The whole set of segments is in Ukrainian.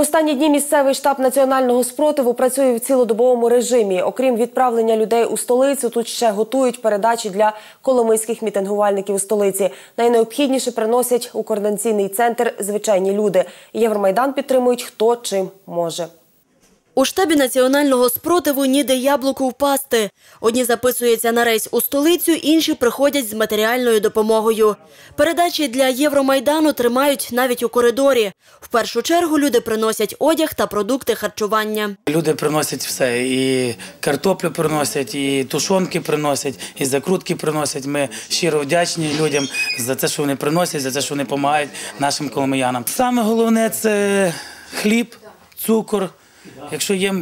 останні дні місцевий штаб національного спротиву працює в цілодобовому режимі. Окрім відправлення людей у столицю, тут ще готують передачі для коломийських мітингувальників у столиці. Найнеобхідніше приносять у координаційний центр звичайні люди. Євромайдан підтримують хто чим може. У штабі національного спротиву ніде яблуку впасти. Одні записуються на рейс у столицю, інші приходять з матеріальною допомогою. Передачі для Євромайдану тримають навіть у коридорі. В першу чергу люди приносять одяг та продукти харчування. Люди приносять все, і картоплю приносять, і тушонки приносять, і закрутки приносять. Ми щиро вдячні людям за те, що вони приносять, за те, що вони допомагають нашим коломиянам. Саме головне це хліб, цукор. Якщо є,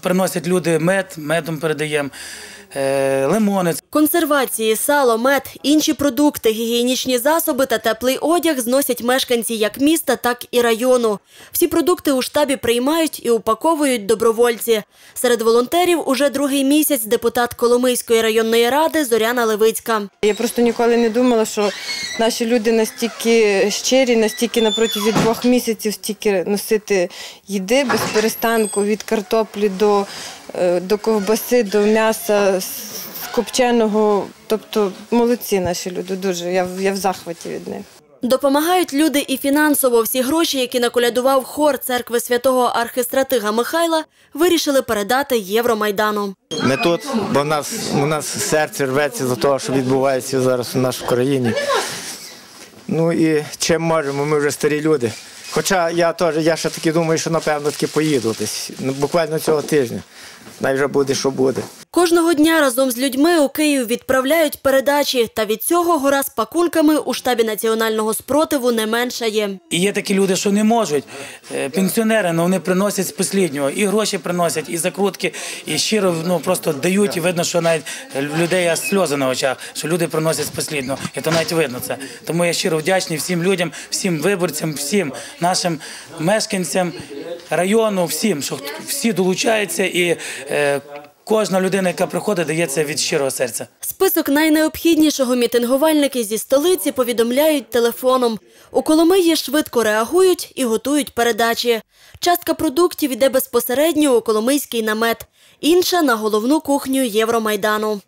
приносять люди мед, медом передаємо, е, лимони. Консервації, сало, мед, інші продукти, гігієнічні засоби та теплий одяг зносять мешканці як міста, так і району. Всі продукти у штабі приймають і упаковують добровольці. Серед волонтерів уже другий місяць депутат Коломийської районної ради Зоряна Левицька. Я просто ніколи не думала, що наші люди настільки щирі, настільки на протязі двох місяців стільки носити їди без перестанку від картоплі до, е, до ковбаси, до м'яса копченого. Тобто молодці наші люди дуже. Я, в- я в захваті від них. Допомагають люди і фінансово. Всі гроші, які наколядував хор церкви святого архистратига Михайла, вирішили передати Євромайдану. Ми тут, бо в нас, у нас серце рветься за те, що відбувається зараз у нашій країні. Ну і чим можемо, ми вже старі люди. Хоча я теж, я ще таки думаю, що напевно таки поїду десь. Ну, буквально цього тижня. Най вже буде, що буде. Кожного дня разом з людьми у Київ відправляють передачі. Та від цього гора з пакунками у штабі національного спротиву не меншає. І є такі люди, що не можуть. Е, Пенсіонери, ну вони приносять з посліднього. І гроші приносять, і закрутки, і щиро ну, просто дають. І видно, що навіть людей сльози на очах, що люди приносять з послідного. І то навіть видно це. Тому я щиро вдячний всім людям, всім виборцям, всім нашим мешканцям району, всім, що всі долучаються і. е, Кожна людина, яка приходить, дає це від щирого серця. Список найнеобхіднішого мітингувальники зі столиці повідомляють телефоном. У Коломиї швидко реагують і готують передачі. Частка продуктів йде безпосередньо у Коломийський намет, інша – на головну кухню Євромайдану.